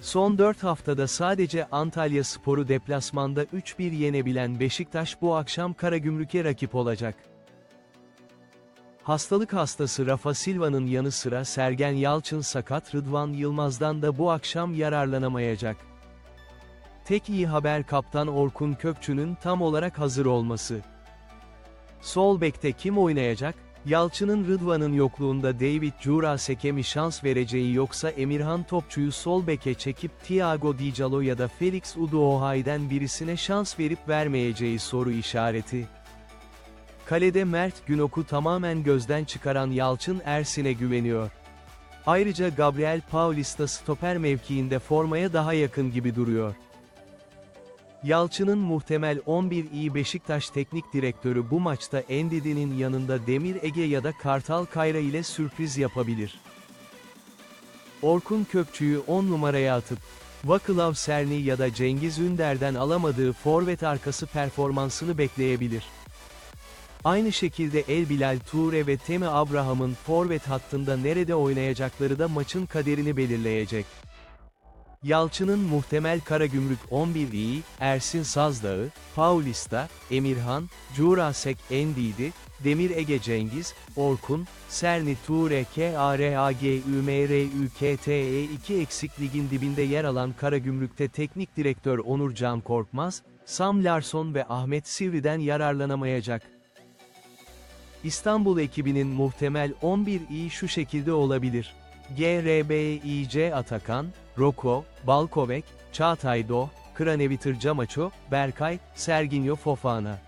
Son 4 haftada sadece Antalya Sporu deplasmanda 3-1 yenebilen Beşiktaş bu akşam Karagümrük'e rakip olacak. Hastalık hastası Rafa Silva'nın yanı sıra Sergen Yalçın sakat Rıdvan Yılmaz'dan da bu akşam yararlanamayacak. Tek iyi haber kaptan Orkun Kökçü'nün tam olarak hazır olması. Sol bekte kim oynayacak? Yalçın'ın Rıdvan'ın yokluğunda David Jurasek'e mi şans vereceği yoksa Emirhan Topçu'yu sol beke çekip Thiago Dijalo ya da Felix Uduohay'den birisine şans verip vermeyeceği soru işareti. Kalede Mert Günok'u tamamen gözden çıkaran Yalçın Ersin'e güveniyor. Ayrıca Gabriel Paulista stoper mevkiinde formaya daha yakın gibi duruyor. Yalçın'ın muhtemel 11 iyi Beşiktaş teknik direktörü bu maçta Endidi'nin yanında Demir Ege ya da Kartal Kayra ile sürpriz yapabilir. Orkun Kökçü'yü 10 numaraya atıp, Vakılav Serni ya da Cengiz Ünder'den alamadığı forvet arkası performansını bekleyebilir. Aynı şekilde El Bilal Toure ve Temi Abraham'ın forvet hattında nerede oynayacakları da maçın kaderini belirleyecek. Yalçın'ın muhtemel Karagümrük 11 iyi, Ersin Sazdağı, Paulista, Emirhan, Jurasek Endidi, Demir Ege Cengiz, Orkun, Serni Ture KARAGÜMRÜKTE 2 E eksik ligin dibinde yer alan Karagümrük'te teknik direktör Onur Can Korkmaz, Sam Larsson ve Ahmet Sivri'den yararlanamayacak. İstanbul ekibinin muhtemel 11 iyi şu şekilde olabilir. GRBİC Atakan, Roko, Balkovek, Çağatay Doh, Kranevitr Camaço, Berkay, Serginho Fofana.